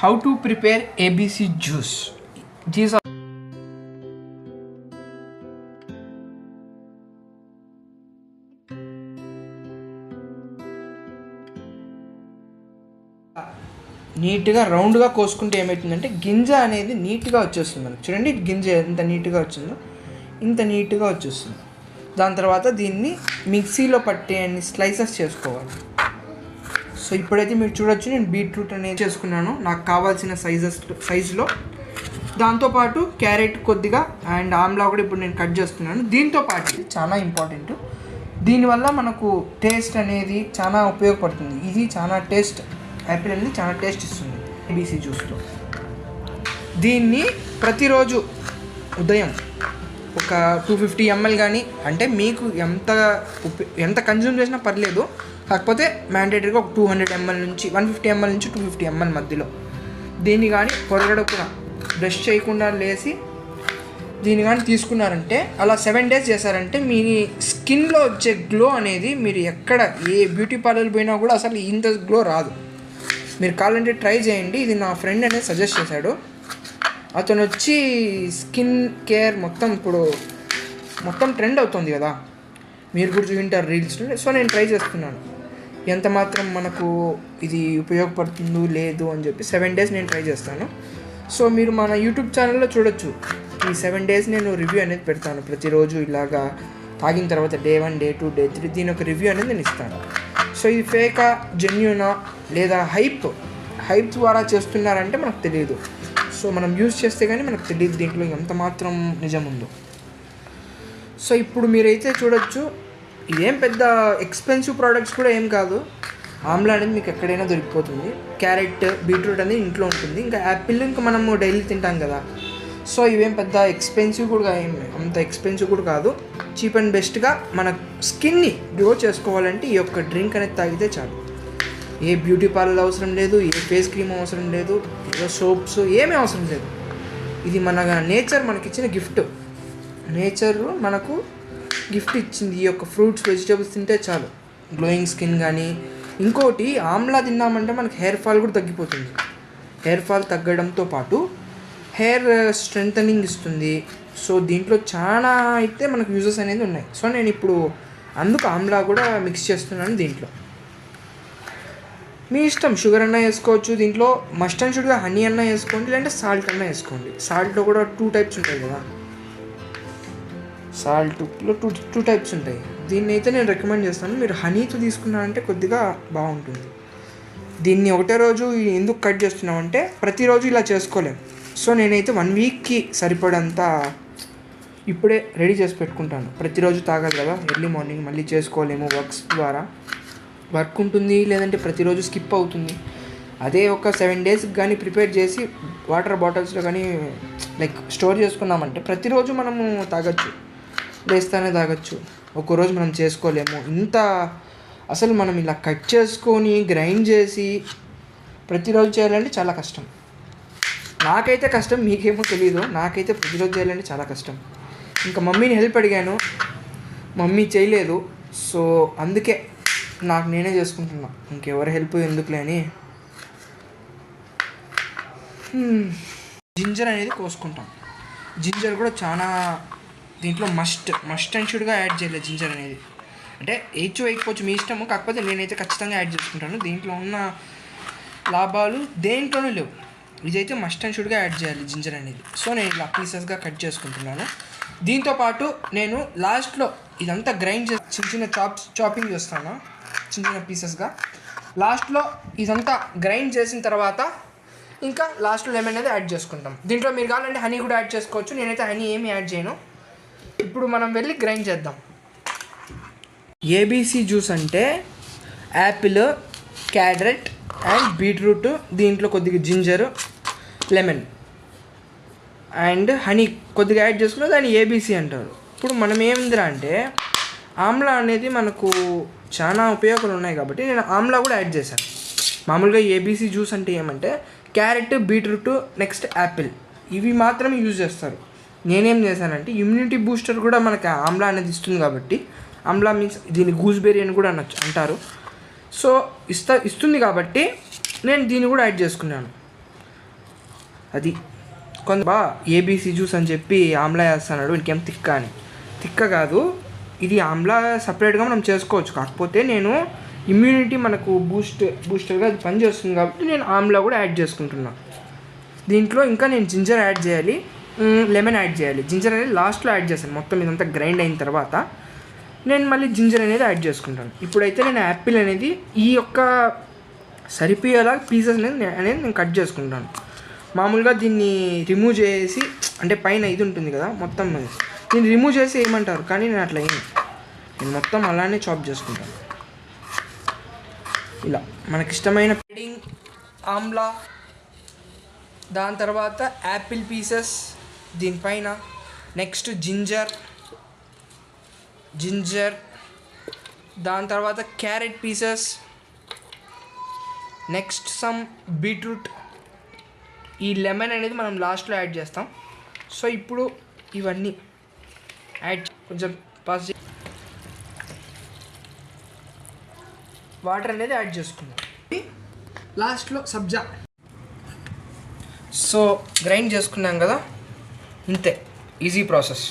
how to prepare ABC juice. These are నీట్గా రౌండ్గా కోసుకుంటే ఏమవుతుందంటే గింజ అనేది నీట్గా వచ్చేస్తుంది మనకు. చూడండి గింజ ఎంత నీట్గా వచ్చిందో ఇంత నీట్గా వచ్చేస్తుంది. దాని తర్వాత దీన్ని మిక్సీలో పట్టే స్లైసెస్ చేసుకోవాలి. సో ఇప్పుడైతే మీరు చూడొచ్చు నేను బీట్రూట్ అనేది చేసుకున్నాను. నాకు కావాల్సిన సైజెస్ సైజులో. దాంతోపాటు క్యారెట్ కొద్దిగా అండ్ ఆమ్లా కూడా ఇప్పుడు నేను కట్ చేస్తున్నాను దీంతో పాటు ఇది చాలా ఇంపార్టెంట్. దీనివల్ల మనకు టేస్ట్ అనేది చాలా ఉపయోగపడుతుంది. ఇది చాలా టేస్ట్ యాపిల్ అనేది చాలా టేస్ట్ ఇస్తుంది ఏబీసీ జ్యూస్తో. దీన్ని ప్రతిరోజు ఉదయం ఒక టూ ఫిఫ్టీ ఎంఎల్ కానీ అంటే మీకు ఎంత ఉప- ఎంత కన్జ్యూమ్ చేసినా పర్లేదు కాకపోతే మ్యాండేటరీగా ఒక టూ హండ్రెడ్ ఎంఎల్ నుంచి వన్ ఫిఫ్టీ ఎంఎల్ నుంచి టూ ఫిఫ్టీ ఎంఎల్ మధ్యలో. దీన్ని కానీ పొరగడకుండా బ్రష్ చేయకుండా లేసి దీన్ని కానీ తీసుకున్నారంటే అలా సెవెన్ డేస్ చేశారంటే మీ స్కిన్లో వచ్చే గ్లో అనేది మీరు ఎక్కడ ఏ బ్యూటీ పార్లర్ పోయినా కూడా అసలు ఇంత గ్లో రాదు. మీరు కావాలంటే ట్రై చేయండి. ఇది నా ఫ్రెండ్ అనేది సజెస్ట్ చేశాడు. అతను వచ్చి స్కిన్ కేర్ మొత్తం ఇప్పుడు మొత్తం ట్రెండ్ అవుతుంది కదా. మీరు కూడా చూపింటారు రీల్స్ సో నేను ట్రై చేస్తున్నాను. ఎంత మాత్రం మనకు ఇది ఉపయోగపడుతుందో లేదు అని చెప్పి సెవెన్ డేస్ నేను ట్రై చేస్తాను. సో మీరు మన యూట్యూబ్ ఛానల్లో చూడొచ్చు. ఈ సెవెన్ డేస్ నేను రివ్యూ అనేది పెడతాను. ప్రతిరోజు ఇలాగా తాగిన తర్వాత day one day two day three దీని ఒక రివ్యూ అనేది నేను ఇస్తాను. సో ఇది ఫేకా జెన్యునా లేదా హైప్ హైప్ ద్వారా చేస్తున్నారంటే మనకు తెలియదు. సో మనం యూజ్ చేస్తే కానీ మనకు తెలియదు దీంట్లో ఎంత మాత్రం నిజం ఉందో. సో ఇప్పుడు మీరైతే చూడొచ్చు. ఇదేం పెద్ద ఎక్స్పెన్సివ్ ప్రోడక్ట్స్ కూడా ఏం కాదు. ఆమ్లా అనేది మీకు ఎక్కడైనా దొరికిపోతుంది. క్యారెట్ బీట్రూట్ అనేది ఇంట్లో ఉంటుంది. ఇంకా యాపిల్ ఇంకా మనము డైలీ తింటాం కదా. సో ఇవేం పెద్ద ఎక్స్పెన్సివ్ కూడా ఏం అంత ఎక్స్పెన్సివ్ కూడా కాదు. చీప్ అండ్ బెస్ట్గా మన స్కిన్ని గ్రో చేసుకోవాలంటే ఈ యొక్క డ్రింక్ అనేది తాగితే చాలు. ఏ బ్యూటీ పార్లర్ అవసరం లేదు ఏ ఫేస్ క్రీమ్ అవసరం లేదు ఏదో సోప్స్ ఏమీ అవసరం లేదు. ఇది మన నేచర్ మనకిచ్చిన గిఫ్ట్ నేచర్ మనకు గిఫ్ట్ ఇచ్చింది. ఈ యొక్క ఫ్రూట్స్ వెజిటేబుల్స్ తింటే చాలు. గ్లోయింగ్ స్కిన్ కానీ ఇంకోటి ఆమ్లా తిన్నామంటే మనకి హెయిర్ ఫాల్ కూడా తగ్గిపోతుంది. హెయిర్ ఫాల్ తగ్గడంతో పాటు హెయిర్ స్ట్రెంథనింగ్ ఇస్తుంది. సో దీంట్లో చాలా అయితే మనకు యూజెస్ అనేది ఉన్నాయి. సో నేను ఇప్పుడు అందుకు ఆమ్లా కూడా మిక్స్ చేస్తున్నాను దీంట్లో. మీ ఇష్టం షుగర్ అన్నా వేసుకోవచ్చు దీంట్లో. మస్ట్ అండ్ షుడ్గా హనీ అన్నా వేసుకోండి లేదంటే సాల్ట్ అన్నా వేసుకోండి. సాల్ట్లో కూడా టూ టైప్స్ ఉంటాయి కదా. సాల్ట్లో టూ టూ టైప్స్ ఉంటాయి. దీన్ని అయితే నేను రికమెండ్ చేస్తాను. మీరు హనీతో తీసుకున్నారంటే కొద్దిగా బాగుంటుంది. దీన్ని ఒకటే రోజు ఎందుకు కట్ చేస్తున్నామంటే ప్రతిరోజు ఇలా చేసుకోలేం. సో నేనైతే వన్ వీక్కి సరిపడంత ఇప్పుడే రెడీ చేసి పెట్టుకుంటాను. ప్రతిరోజు తాగాలి కదా. ఎర్లీ మార్నింగ్ మళ్ళీ చేసుకోలేము వర్క్స్ ద్వారా. వర్క్ ఉంటుంది లేదంటే ప్రతిరోజు స్కిప్ అవుతుంది. అదే ఒక సెవెన్ డేస్కి కానీ ప్రిపేర్ చేసి వాటర్ బాటిల్స్లో కానీ లైక్ స్టోర్ చేసుకున్నామంటే ప్రతిరోజు మనము తాగొచ్చు. లేస్తానే తాగొచ్చు. ఒక్కరోజు మనం చేసుకోలేము. ఇంత అసలు మనం ఇలా కట్ చేసుకొని గ్రైండ్ చేసి ప్రతిరోజు చేయాలంటే చాలా కష్టం. నాకైతే కష్టం మీకేమో తెలియదు నాకైతే ప్రతిరోజు చేయాలంటే చాలా కష్టం. ఇంకా మమ్మీని హెల్ప్ అడిగాను. మమ్మీ చేయలేదు. సో అందుకే నాకు నేనే చేసుకుంటున్నా. ఇంకెవరి హెల్ప్ ఎందుకులే అని. జింజర్ అనేది కోసుకుంటాం. జింజర్ కూడా చాలా దీంట్లో మస్ట్ మస్ట్ అండ్ షుడ్గా యాడ్ చేయలేదు జింజర్ అనేది. అంటే వేయచ్చు వేయకపోవచ్చు మీ ఇష్టము కాకపోతే నేనైతే ఖచ్చితంగా యాడ్ చేసుకుంటాను. దీంట్లో ఉన్న లాభాలు దేంట్లోనూ లేవు. ఇదైతే మస్ట్ అండ్ షుడ్గా యాడ్ చేయాలి జింజర్ అనేది. సో నేను ఇలా పీసెస్గా కట్ చేసుకుంటున్నాను. దీంతో పాటు నేను లాస్ట్లో ఇదంతా గ్రైండ్ చేసి చిన్న చిన్న చాప్స్ చాపింగ్ చేస్తాను. చిన్న చిన్న పీసెస్గా లాస్ట్లో ఇదంతా గ్రైండ్ చేసిన తర్వాత ఇంకా లాస్ట్లో లెమన్ అనేది యాడ్ చేసుకుంటాం. దీంట్లో మీరు కావాలంటే హనీ కూడా యాడ్ చేసుకోవచ్చు. నేనైతే హనీ ఏమి యాడ్ చేయను. ఇప్పుడు మనం వెళ్ళి గ్రైండ్ చేద్దాం. ఏబీసీ జ్యూస్ అంటే యాపిల్ క్యారెట్ అండ్ బీట్రూట్ దీంట్లో కొద్దిగా జింజర్ లెమన్ అండ్ హనీ కొద్దిగా యాడ్ చేసుకుని దాన్ని ఏబీసీ అంటారు. ఇప్పుడు మనం ఏమిందిరా అంటే ఆమ్లా అనేది మనకు చాలా ఉపయోగాలు ఉన్నాయి కాబట్టి నేను ఆమ్లా కూడా యాడ్ చేశాను. మామూలుగా ఏబీసీ జ్యూస్ అంటే ఏమంటే క్యారెట్ బీట్రూట్ నెక్స్ట్ యాపిల్ ఇవి మాత్రమే యూజ్ చేస్తారు. నేనేం చేశానంటే ఇమ్యూనిటీ బూస్టర్ కూడా మనకి ఆమ్లా అనేది ఇస్తుంది కాబట్టి ఆమ్లా మీన్స్ దీన్ని గూస్బెర్రీ అని కూడా అనొచ్చు అంటారు. సో ఇస్తా ఇస్తుంది కాబట్టి నేను దీన్ని కూడా యాడ్ చేసుకున్నాను. అది కొంత బా ఏబీసీ జ్యూస్ అని చెప్పి ఆమ్లా వేస్తున్నాడు ఇంకేం తిక్క అని. తిక్క కాదు ఇది ఆమ్లా సపరేట్గా మనం చేసుకోవచ్చు. కాకపోతే నేను ఇమ్యూనిటీ మనకు బూస్ట్ బూస్టర్గా అది పనిచేస్తుంది కాబట్టి నేను ఆమ్లా కూడా యాడ్ చేసుకుంటున్నాను దీంట్లో ఇంకా నేను జింజర్ యాడ్ చేయాలి. లెమన్ యాడ్ చేయాలి. జింజర్ అనేది లాస్ట్లో యాడ్ చేస్తాను. మొత్తం ఇదంతా గ్రైండ్ అయిన తర్వాత నేను మళ్ళీ జింజర్ అనేది యాడ్ చేసుకుంటాను. ఇప్పుడైతే నేను యాపిల్ అనేది ఈ యొక్క సరిపోయేలా పీసెస్ అనేది నేను కట్ చేసుకుంటాను. మామూలుగా దీన్ని రిమూవ్ చేసి అంటే పైన ఇది ఉంటుంది కదా మొత్తం దీన్ని రిమూవ్ చేసి ఏమంటారు? కానీ నేను అట్లా ఏమి నేను మొత్తం అలానే చాప్ చేసుకుంటాను. ఇలా. మనకిష్టమైన పెడింగ్ ఆమ్లా దాని తర్వాత యాపిల్ పీసెస్ దీనిపైన నెక్స్ట్ జింజర్ జింజర్ దాని తర్వాత carrot pieces next some beetroot. ఈ లెమన్ అనేది మనం లాస్ట్లో యాడ్ చేస్తాం. సో ఇప్పుడు ఇవన్నీ యాడ్ కొంచెం పాస్ వాటర్ అనేది యాడ్ చేసుకుందాం. లాస్ట్లో సబ్జా. సో గ్రైండ్ చేసుకున్నాం కదా. ఇంతే. Easy process